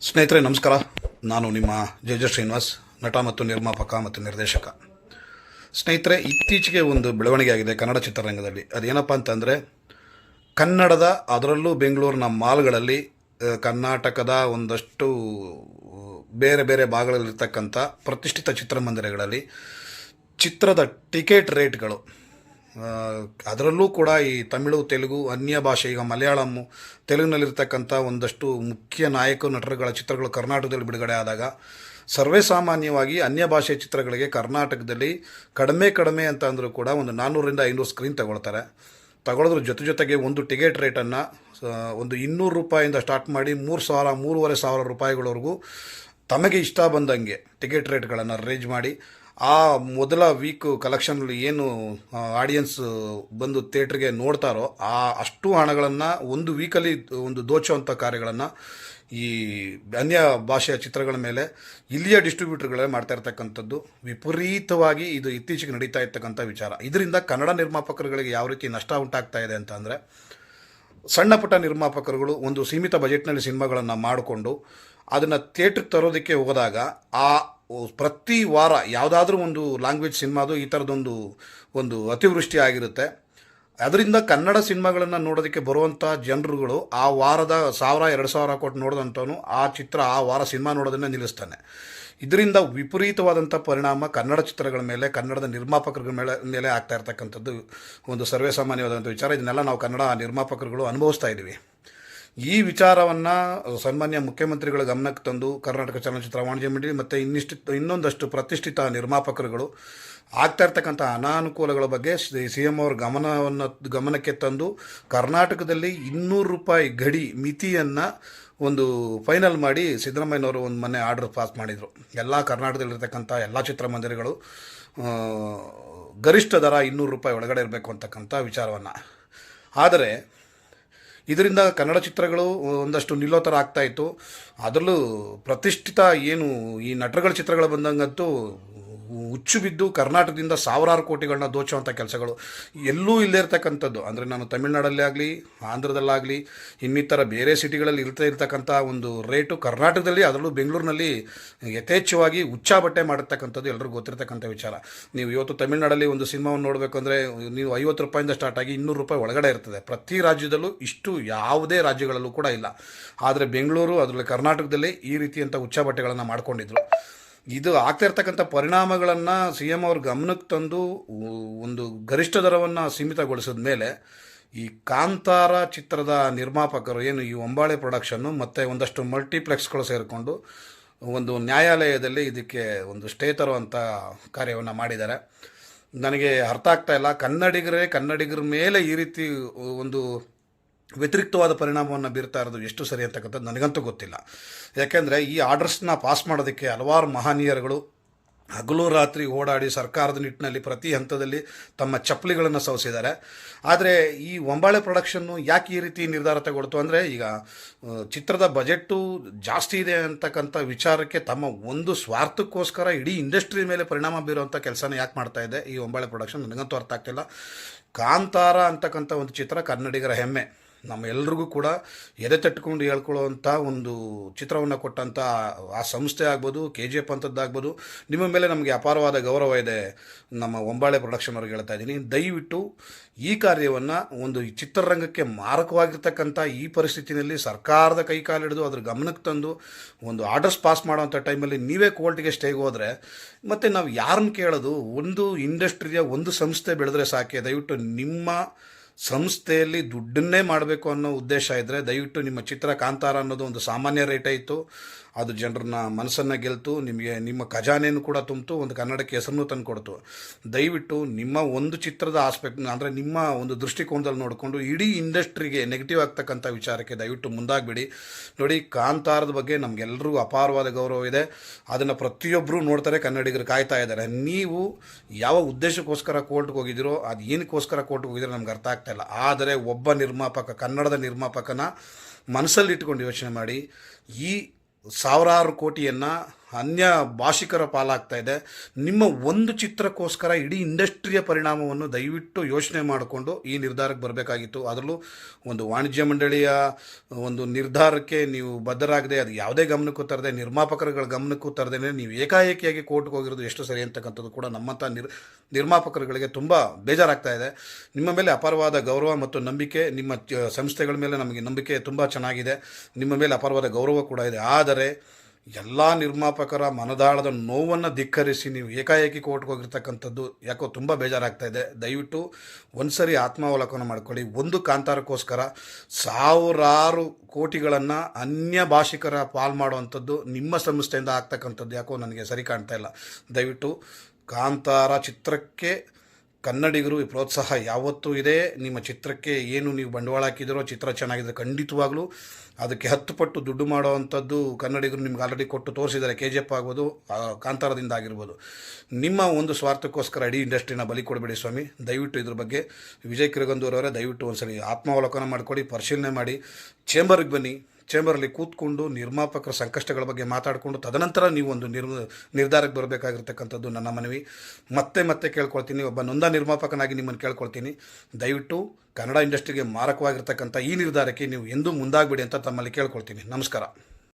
ಸ್ನೇಹಿತರೆ, ನಮಸ್ಕಾರ. ನಾನು ನಿಮ್ಮ ಜಯ ಶ್ರೀನಿವಾಸ್, ನಟ ಮತ್ತು ನಿರ್ಮಾಪಕ ಮತ್ತು ನಿರ್ದೇಶಕ. ಸ್ನೇಹಿತರೆ, ಇತ್ತೀಚೆಗೆ ಒಂದು ಬೆಳವಣಿಗೆ ಆಗಿದೆ ಕನ್ನಡ ಚಿತ್ರರಂಗದಲ್ಲಿ. ಅದೇನಪ್ಪ ಅಂತಂದರೆ, ಕನ್ನಡದ ಅದರಲ್ಲೂ ಬೆಂಗಳೂರಿನ ಮಾಲ್ಗಳಲ್ಲಿ ಕರ್ನಾಟಕದ ಒಂದಷ್ಟು, ಬೇರೆ ಬೇರೆ ಭಾಗಗಳಲ್ಲಿರ್ತಕ್ಕಂಥ ಪ್ರತಿಷ್ಠಿತ ಚಿತ್ರಮಂದಿರಗಳಲ್ಲಿ ಚಿತ್ರದ ಟಿಕೆಟ್ ರೇಟ್ಗಳು ಅದರಲ್ಲೂ ಕೂಡ ಈ ತಮಿಳು, ತೆಲುಗು, ಅನ್ಯ ಭಾಷೆ, ಈಗ ಮಲಯಾಳಮ್ಮು ತೆಲುಗಿನಲ್ಲಿರ್ತಕ್ಕಂಥ ಒಂದಷ್ಟು ಮುಖ್ಯ ನಾಯಕ ನಟರುಗಳ ಚಿತ್ರಗಳು ಕರ್ನಾಟಕದಲ್ಲಿ ಬಿಡುಗಡೆ ಆದಾಗ ಸರ್ವೇ ಸಾಮಾನ್ಯವಾಗಿ ಅನ್ಯ ಭಾಷೆ ಚಿತ್ರಗಳಿಗೆ ಕರ್ನಾಟಕದಲ್ಲಿ ಕಡಿಮೆ ಕಡಿಮೆ ಅಂತ ಅಂದರೂ ಕೂಡ ಒಂದು ನಾನ್ನೂರರಿಂದ ಐನೂರು ಸ್ಕ್ರೀನ್ ತಗೊಳ್ತಾರೆ. ತಗೊಳ್ಳೋದ್ರ ಜೊತೆ ಜೊತೆಗೆ ಒಂದು ಟಿಕೆಟ್ ರೇಟನ್ನು ಒಂದು ಇನ್ನೂರು ರೂಪಾಯಿಂದ ಸ್ಟಾರ್ಟ್ ಮಾಡಿ ಮೂರು ಸಾವಿರ, ಮೂರುವರೆ ಸಾವಿರ ರೂಪಾಯಿಗಳವರೆಗೂ ತಮಗೆ ಇಷ್ಟ ಬಂದಂಗೆ ಟಿಕೆಟ್ ರೇಟ್ಗಳನ್ನು ಅರೇಂಜ್ ಮಾಡಿ ಆ ಮೊದಲ ವೀಕ್ ಕಲೆಕ್ಷನಲ್ಲಿ ಏನು ಆಡಿಯನ್ಸ್ ಬಂದು ಥಿಯೇಟ್ರಿಗೆ ನೋಡ್ತಾರೋ, ಆ ಅಷ್ಟು ಹಣಗಳನ್ನು, ಒಂದು ವೀಕಲ್ಲಿ ಒಂದು ದೋಚುವಂಥ ಕಾರ್ಯಗಳನ್ನು ಈ ಅನ್ಯ ಭಾಷೆಯ ಚಿತ್ರಗಳ ಮೇಲೆ, ಇಲ್ಲಿಯ ಡಿಸ್ಟ್ರಿಬ್ಯೂಟರ್ಗಳೇ ಮಾಡ್ತಾ ಇರ್ತಕ್ಕಂಥದ್ದು. ವಿಪರೀತವಾಗಿ ಇದು ಇತ್ತೀಚೆಗೆ ನಡೀತಾ ಇರ್ತಕ್ಕಂಥ ವಿಚಾರ. ಇದರಿಂದ ಕನ್ನಡ ನಿರ್ಮಾಪಕರುಗಳಿಗೆ ಯಾವ ರೀತಿ ನಷ್ಟ ಉಂಟಾಗ್ತಾ ಇದೆ ಅಂತ ಅಂದರೆ, ಸಣ್ಣ ಪುಟ್ಟ ನಿರ್ಮಾಪಕರುಗಳು ಒಂದು ಸೀಮಿತ ಬಜೆಟ್ನಲ್ಲಿ ಸಿನಿಮಾಗಳನ್ನು ಮಾಡಿಕೊಂಡು, ಅದನ್ನು ಥಿಯೇಟ್ರಿಗೆ ತರೋದಕ್ಕೆ ಹೋದಾಗ, ಆ ಪ್ರತಿ ವಾರ ಯಾವುದಾದ್ರೂ ಒಂದು ಲ್ಯಾಂಗ್ವೇಜ್ ಸಿನಿಮಾದು ಈ ಥರದೊಂದು ಒಂದು ಅತಿವೃಷ್ಟಿ ಆಗಿರುತ್ತೆ ಅದರಿಂದ ಕನ್ನಡ ಸಿನಿಮಾಗಳನ್ನು ನೋಡೋದಕ್ಕೆ ಬರುವಂಥ ಜನರುಗಳು ಆ ವಾರದ ಸಾವಿರ, ಎರಡು ಸಾವಿರ ಕೊಟ್ಟು ನೋಡಿದಂಥವನು ಆ ಚಿತ್ರ, ಆ ವಾರ ಸಿನಿಮಾ ನೋಡೋದನ್ನೇ ನಿಲ್ಲಿಸ್ತಾನೆ. ಇದರಿಂದ ವಿಪರೀತವಾದಂಥ ಪರಿಣಾಮ ಕನ್ನಡ ಚಿತ್ರಗಳ ಮೇಲೆ, ಕನ್ನಡದ ನಿರ್ಮಾಪಕರ ಮೇಲೆ ಮೇಲೆ ಆಗ್ತಾ ಇರ್ತಕ್ಕಂಥದ್ದು ಒಂದು ಸರ್ವೇಸಾಮಾನ್ಯವಾದಂಥ ವಿಚಾರ. ಇದನ್ನೆಲ್ಲ ನಾವು ಕನ್ನಡ ನಿರ್ಮಾಪಕರುಗಳು ಅನುಭವಿಸ್ತಾ ಇದ್ದೀವಿ. ಈ ವಿಚಾರವನ್ನು ಸನ್ಮಾನ್ಯ ಮುಖ್ಯಮಂತ್ರಿಗಳ ಗಮನಕ್ಕೆ ತಂದು ಕರ್ನಾಟಕ ಚಲನಚಿತ್ರ ವಾಣಿಜ್ಯ ಮಂಡಳಿ ಮತ್ತು ಇನ್ನಿಷ್ಟು, ಇನ್ನೊಂದಷ್ಟು ಪ್ರತಿಷ್ಠಿತ ನಿರ್ಮಾಪಕರುಗಳು ಆಗ್ತಾ ಇರ್ತಕ್ಕಂಥ ಅನಾನುಕೂಲಗಳ ಬಗ್ಗೆ ಸಿ ಎಂ ಅವ್ರ ಗಮನವನ್ನು, ಗಮನಕ್ಕೆ ತಂದು ಕರ್ನಾಟಕದಲ್ಲಿ ಇನ್ನೂರು ರೂಪಾಯಿ ಗಡಿ ಮಿತಿಯನ್ನು ಒಂದು ಫೈನಲ್ ಮಾಡಿ ಸಿದ್ದರಾಮಯ್ಯನವರು ಒಂದು ಮೊನ್ನೆ ಆರ್ಡರ್ ಪಾಸ್ ಮಾಡಿದರು. ಎಲ್ಲ ಕರ್ನಾಟಕದಲ್ಲಿರ್ತಕ್ಕಂಥ ಎಲ್ಲ ಚಿತ್ರಮಂದಿರಗಳು ಗರಿಷ್ಠ ದರ ಇನ್ನೂರು ರೂಪಾಯಿ ಒಳಗಡೆ ಇರಬೇಕು ಅಂತಕ್ಕಂಥ ವಿಚಾರವನ್ನು. ಆದರೆ ಇದರಿಂದ ಕನ್ನಡ ಚಿತ್ರಗಳು ಒಂದಷ್ಟು ನಿಲ್ಲೋ ಥರ ಆಗ್ತಾ ಇತ್ತು. ಅದರಲ್ಲೂ ಪ್ರತಿಷ್ಠಿತ ಏನು ಈ ನಟರುಗಳ ಚಿತ್ರಗಳು ಬಂದಂಗಂತೂ ಹುಚ್ಚು ಬಿದ್ದು ಕರ್ನಾಟಕದಿಂದ ಸಾವಿರಾರು ಕೋಟಿಗಳನ್ನ ದೋಚುವಂಥ ಕೆಲಸಗಳು. ಎಲ್ಲೂ ಇಲ್ಲದೇ ಇರ್ತಕ್ಕಂಥದ್ದು. ಅಂದರೆ ನಾನು ತಮಿಳ್ನಾಡಲ್ಲೇ ಆಗಲಿ, ಆಂಧ್ರದಲ್ಲಾಗಲಿ, ಇನ್ನಿತರ ಬೇರೆ ಸಿಟಿಗಳಲ್ಲಿ ಇರ್ತಾ ಇರ್ತಕ್ಕಂಥ ಒಂದು ರೇಟು ಕರ್ನಾಟಕದಲ್ಲಿ, ಅದರಲ್ಲೂ ಬೆಂಗಳೂರಿನಲ್ಲಿ ಯಥೇಚ್ಛವಾಗಿ ಹುಚ್ಚಾ ಬಟ್ಟೆ ಮಾಡಿರ್ತಕ್ಕಂಥದ್ದು ಎಲ್ಲರಿಗೂ ಗೊತ್ತಿರ್ತಕ್ಕಂಥ ವಿಚಾರ. ನೀವು ಇವತ್ತು ತಮಿಳ್ನಾಡಲ್ಲಿ ಒಂದು ಸಿನಿಮಾವನ್ನು ನೋಡಬೇಕಂದ್ರೆ, ನೀವು ಐವತ್ತು ರೂಪಾಯಿಂದ ಸ್ಟಾರ್ಟ್ ಆಗಿ ಇನ್ನೂರು ರೂಪಾಯಿ ಒಳಗಡೆ ಇರ್ತದೆ. ಪ್ರತಿ ರಾಜ್ಯದಲ್ಲೂ ಇಷ್ಟು ಯಾವುದೇ ರಾಜ್ಯಗಳಲ್ಲೂ ಕೂಡ ಇಲ್ಲ. ಆದರೆ ಬೆಂಗಳೂರು, ಅದರಲ್ಲಿ ಕರ್ನಾಟಕದಲ್ಲಿ ಈ ರೀತಿಯಂಥ ಹುಚ್ಚಾ ಬಟ್ಟೆಗಳನ್ನು ಮಾಡ್ಕೊಂಡಿದ್ರು. ಇದು ಆಗ್ತಿರ್ತಕ್ಕಂಥ ಪರಿಣಾಮಗಳನ್ನು ಸಿ ಎಂ ಅವ್ರ ಗಮನಕ್ಕೆ ತಂದು ಒಂದು ಗರಿಷ್ಠ ದರವನ್ನು ಸೀಮಿತಗೊಳಿಸಿದ ಮೇಲೆ ಈ ಕಾಂತಾರ ಚಿತ್ರದ ನಿರ್ಮಾಪಕರು ಏನು ಈ ಒಂಬಾಳೆ ಪ್ರೊಡಕ್ಷನ್ನು ಮತ್ತು ಒಂದಷ್ಟು ಮಲ್ಟಿಪ್ಲೆಕ್ಸ್ಗಳು ಸೇರಿಕೊಂಡು ಒಂದು ನ್ಯಾಯಾಲಯದಲ್ಲಿ ಇದಕ್ಕೆ ಒಂದು ಸ್ಟೇ ತರುವಂಥ ಕಾರ್ಯವನ್ನು ಮಾಡಿದ್ದಾರೆ. ನನಗೆ ಅರ್ಥ ಆಗ್ತಾ ಇಲ್ಲ. ಕನ್ನಡಿಗರೇ ಕನ್ನಡಿಗರ ಮೇಲೆ ಈ ರೀತಿ ಒಂದು ವ್ಯತಿರಿಕ್ತವಾದ ಪರಿಣಾಮವನ್ನು ಬೀರ್ತಾ ಇರೋದು ಎಷ್ಟು ಸರಿ ಅಂತಕ್ಕಂಥದ್ದು ನನಗಂತೂ ಗೊತ್ತಿಲ್ಲ. ಯಾಕೆಂದರೆ ಈ ಆರ್ಡರ್ಸ್ನ ಪಾಸ್ ಮಾಡೋದಕ್ಕೆ ಹಲವಾರು ಮಹನೀಯರುಗಳು ಹಗಲು ರಾತ್ರಿ ಓಡಾಡಿ ಸರ್ಕಾರದ ನಿಟ್ಟಿನಲ್ಲಿ ಪ್ರತಿ ಹಂತದಲ್ಲಿ ತಮ್ಮ ಚಪ್ಪಲಿಗಳನ್ನು ಸವಸಿದ್ದಾರೆ. ಆದರೆ ಈ ಒಂಬಾಳೆ ಪ್ರೊಡಕ್ಷನ್ನು ಯಾಕೆ ಈ ರೀತಿ ನಿರ್ಧಾರ ತಗೊಳ್ತು ಅಂದರೆ ಈಗ ಚಿತ್ರದ ಬಜೆಟ್ಟು ಜಾಸ್ತಿ ಇದೆ ಅಂತಕ್ಕಂಥ ವಿಚಾರಕ್ಕೆ ತಮ್ಮ ಒಂದು ಸ್ವಾರ್ಥಕ್ಕೋಸ್ಕರ ಇಡೀ ಇಂಡಸ್ಟ್ರಿ ಮೇಲೆ ಪರಿಣಾಮ ಬೀರುವಂಥ ಕೆಲಸನ ಯಾಕೆ ಮಾಡ್ತಾ ಇದೆ ಈ ಒಂಬಾಳೆ ಪ್ರೊಡಕ್ಷನ್ ನನಗಂತೂ ಅರ್ಥ ಆಗ್ತಿಲ್ಲ. ಕಾಂತಾರ ಅಂತಕ್ಕಂಥ ಒಂದು ಚಿತ್ರ ಕನ್ನಡಿಗರ ಹೆಮ್ಮೆ. ನಮ್ಮ ಎಲ್ರಿಗೂ ಕೂಡ ಎದೆ ತಟ್ಕೊಂಡು ಹೇಳ್ಕೊಳ್ಳುವಂಥ ಒಂದು ಚಿತ್ರವನ್ನು ಕೊಟ್ಟಂಥ ಆ ಸಂಸ್ಥೆ ಆಗ್ಬೋದು ಕೆ ಜಿ ಎಫ್ ಅಂಥದ್ದಾಗ್ಬೋದು ನಿಮ್ಮ ಮೇಲೆ ನಮಗೆ ಅಪಾರವಾದ ಗೌರವ ಇದೆ ನಮ್ಮ ಒಂಬಾಳೆ ಪ್ರೊಡಕ್ಷನ್ ಅವ್ರಿಗೆ ಹೇಳ್ತಾ ಇದ್ದೀನಿ. ದಯವಿಟ್ಟು ಈ ಕಾರ್ಯವನ್ನು ಒಂದು ಚಿತ್ರರಂಗಕ್ಕೆ ಮಾರಕವಾಗಿರ್ತಕ್ಕಂಥ ಈ ಪರಿಸ್ಥಿತಿನಲ್ಲಿ ಸರ್ಕಾರದ ಕೈ ಕಾಲಿಡಿದು ಅದ್ರ ಗಮನಕ್ಕೆ ತಂದು ಒಂದು ಆರ್ಡರ್ಸ್ ಪಾಸ್ ಮಾಡೋವಂಥ ಟೈಮಲ್ಲಿ ನೀವೇ ಕೋರ್ಟ್ಗೆ ಸ್ಟೇಗೆ ಹೋದರೆ ಮತ್ತು ನಾವು ಯಾರನ್ನು ಕೇಳೋದು? ಒಂದು ಇಂಡಸ್ಟ್ರಿಯ ಒಂದು ಸಂಸ್ಥೆ ಬೆಳೆದ್ರೆ ಸಾಕೆ. ದಯವಿಟ್ಟು ನಿಮ್ಮ ಸಂಸ್ಥೆಯಲ್ಲಿ ದುಡ್ಡನ್ನೇ ಮಾಡಬೇಕು ಅನ್ನೋ ಉದ್ದೇಶ ಇದ್ದರೆ ದಯವಿಟ್ಟು ನಿಮ್ಮ ಚಿತ್ರ ಕಾಂತಾರ ಅನ್ನೋದು ಒಂದು ಸಾಮಾನ್ಯ ರೇಟೇ ಇತ್ತು. ಅದು ಜನರನ್ನ ಮನಸ್ಸನ್ನು ಗೆಲ್ತು, ನಿಮಗೆ ನಿಮ್ಮ ಖಜಾನೆಯನ್ನು ಕೂಡ ತುಂಬಿತು, ಒಂದು ಕನ್ನಡಕ್ಕೆ ಹೆಸರನ್ನು ತಂದು ಕೊಡ್ತು. ದಯವಿಟ್ಟು ನಿಮ್ಮ ಒಂದು ಚಿತ್ರದ ಆಸ್ಪೆಕ್ಟ್ ಅಂದರೆ ನಿಮ್ಮ ಒಂದು ದೃಷ್ಟಿಕೋನದಲ್ಲಿ ನೋಡಿಕೊಂಡು ಇಡೀ ಇಂಡಸ್ಟ್ರಿಗೆ ನೆಗೆಟಿವ್ ಆಗ್ತಕ್ಕಂಥ ವಿಚಾರಕ್ಕೆ ದಯವಿಟ್ಟು ಮುಂದಾಗಬೇಡಿ. ನೋಡಿ, ಕಾಂತಾರದ ಬಗ್ಗೆ ನಮಗೆಲ್ಲರಿಗೂ ಅಪಾರವಾದ ಗೌರವ ಇದೆ. ಅದನ್ನು ಪ್ರತಿಯೊಬ್ಬರೂ ನೋಡ್ತಾರೆ, ಕನ್ನಡಿಗರು ಕಾಯ್ತಾ ಇದ್ದಾರೆ. ನೀವು ಯಾವ ಉದ್ದೇಶಕ್ಕೋಸ್ಕರ ಕೋರ್ಟ್ಗೆ ಹೋಗಿದ್ದೀರೋ, ಅದು ಏನಕ್ಕೋಸ್ಕರ ಕೋರ್ಟ್ಗೆ ಹೋಗಿದ್ದೀರೋ ನಮ್ಗೆ ಅರ್ಥ ಆಗ್ತಾ ಇಲ್ಲ. ಆದರೆ ಒಬ್ಬ ನಿರ್ಮಾಪಕ, ಕನ್ನಡದ ನಿರ್ಮಾಪಕನ ಮನಸ್ಸಲ್ಲಿ ಇಟ್ಕೊಂಡು ಯೋಚನೆ ಮಾಡಿ, ಈ ಸಾವಿರಾರು ಕೋಟಿಯನ್ನು ಅನ್ಯ ಭಾಷಿಕರ ಪಾಲಾಗ್ತಾ ಇದೆ. ನಿಮ್ಮ ಒಂದು ಚಿತ್ರಕ್ಕೋಸ್ಕರ ಇಡೀ ಇಂಡಸ್ಟ್ರಿಯ ಪರಿಣಾಮವನ್ನು ದಯವಿಟ್ಟು ಯೋಚನೆ ಮಾಡಿಕೊಂಡು ಈ ನಿರ್ಧಾರಕ್ಕೆ ಬರಬೇಕಾಗಿತ್ತು. ಅದರಲ್ಲೂ ಒಂದು ವಾಣಿಜ್ಯ ಮಂಡಳಿಯ ಒಂದು ನಿರ್ಧಾರಕ್ಕೆ ನೀವು ಬದ್ಧರಾಗದೆ ಅದು ಯಾವುದೇ ಗಮನಕ್ಕೂ ತರದೆ, ನಿರ್ಮಾಪಕರುಗಳ ಗಮನಕ್ಕೂ ತರದೇ ನೀವು ಏಕಾಏಕಿಯಾಗಿ ಕೋರ್ಟ್ಗೆ ಹೋಗಿರೋದು ಎಷ್ಟು ಸರಿ ಅಂತಕ್ಕಂಥದ್ದು ಕೂಡ ನಮ್ಮಂಥ ನಿರ್, ನಿರ್ಮಾಪಕರುಗಳಿಗೆ ತುಂಬ ಬೇಜಾರಾಗ್ತಾ ಇದೆ. ನಿಮ್ಮ ಮೇಲೆ ಅಪಾರವಾದ ಗೌರವ ಮತ್ತು ನಂಬಿಕೆ, ನಿಮ್ಮ ಸಂಸ್ಥೆಗಳ ಮೇಲೆ ನಮಗೆ ನಂಬಿಕೆ ತುಂಬ ಚೆನ್ನಾಗಿದೆ. ನಿಮ್ಮ ಮೇಲೆ ಅಪಾರವಾದ ಗೌರವ ಕೂಡ ಇದೆ. ಆದರೆ ಎಲ್ಲ ನಿರ್ಮಾಪಕರ ಮನದಾಳದ ನೋವನ್ನು ಧಿಕ್ಕರಿಸಿ ನೀವು ಏಕಾಏಕಿ ಕೋರ್ಟ್ಗೆ ಹೋಗಿರ್ತಕ್ಕಂಥದ್ದು ಯಾಕೋ ತುಂಬ ಬೇಜಾರಾಗ್ತಾ ಇದೆ. ದಯವಿಟ್ಟು ಒಂದ್ಸರಿ ಆತ್ಮಾವಲೋಕನ ಮಾಡ್ಕೊಳ್ಳಿ. ಒಂದು ಕಾಂತಾರಕ್ಕೋಸ್ಕರ ಸಾವಿರಾರು ಕೋಟಿಗಳನ್ನು ಅನ್ಯ ಭಾಷಿಕರ ಪಾಲ್ ಮಾಡುವಂಥದ್ದು ನಿಮ್ಮ ಸಂಸ್ಥೆಯಿಂದ ಆಗ್ತಕ್ಕಂಥದ್ದು ಯಾಕೋ ನನಗೆ ಸರಿ ಕಾಣ್ತಾ ಇಲ್ಲ. ದಯವಿಟ್ಟು ಕಾಂತಾರ ಚಿತ್ರಕ್ಕೆ ಕನ್ನಡಿಗರು ಈ ಪ್ರೋತ್ಸಾಹ ಯಾವತ್ತೂ ಇದೆ. ನಿಮ್ಮ ಚಿತ್ರಕ್ಕೆ ಏನು ನೀವು ಬಂಡವಾಳ ಹಾಕಿದಿರೋ ಚಿತ್ರ ಚೆನ್ನಾಗಿದೆ, ಖಂಡಿತವಾಗ್ಲೂ. ಅದಕ್ಕೆ ಹತ್ತು ಪಟ್ಟು ದುಡ್ಡು ಮಾಡುವಂಥದ್ದು ಕನ್ನಡಿಗರು ನಿಮ್ಗೆ ಆಲ್ರೆಡಿ ಕೊಟ್ಟು ತೋರಿಸಿದ್ದಾರೆ. ಕೆ ಜಿ ಎಫ್ ಆಗ್ಬೋದು ಕಾಂತಾರದಿಂದ ಆಗಿರ್ಬೋದು. ನಿಮ್ಮ ಒಂದು ಸ್ವಾರ್ಥಕ್ಕೋಸ್ಕರ ಇಡೀ ಇಂಡಸ್ಟ್ರಿನ ಬಲಿ ಕೊಡಬೇಡಿ ಸ್ವಾಮಿ. ದಯವಿಟ್ಟು ಇದ್ರ ಬಗ್ಗೆ ವಿಜಯ್ ಕಿರಗಂದೂರವರೇ ದಯವಿಟ್ಟು ಒಂದ್ಸರಿ ಆತ್ಮಾವಲೋಕನ ಮಾಡಿಕೊಡಿ, ಪರಿಶೀಲನೆ ಮಾಡಿ. ಚೇಂಬರ್ಗೆ ಬನ್ನಿ. ಚೇಂಬರಲ್ಲಿ ಕೂತ್ಕೊಂಡು ನಿರ್ಮಾಪಕರ ಸಂಕಷ್ಟಗಳ ಬಗ್ಗೆ ಮಾತಾಡಿಕೊಂಡು ತದನಂತರ ನೀವು ಒಂದು ನಿರ್ ನಿರ್ಧಾರಕ್ಕೆ ಬರಬೇಕಾಗಿರ್ತಕ್ಕಂಥದ್ದು ನನ್ನ ಮನವಿ. ಮತ್ತೆ ಮತ್ತೆ ಕೇಳ್ಕೊಳ್ತೀನಿ, ಒಬ್ಬ ನೊಂದ ನಿರ್ಮಾಪಕನಾಗಿ ನಿಮ್ಮನ್ನು ಕೇಳ್ಕೊಳ್ತೀನಿ. ದಯವಿಟ್ಟು ಕನ್ನಡ ಇಂಡಸ್ಟ್ರಿಗೆ ಮಾರಕವಾಗಿರ್ತಕ್ಕಂಥ ಈ ನಿರ್ಧಾರಕ್ಕೆ ನೀವು ಎಂದೂ ಮುಂದಾಗಬೇಡಿ ಅಂತ ತಮ್ಮಲ್ಲಿ ಕೇಳ್ಕೊಳ್ತೀನಿ. ನಮಸ್ಕಾರ.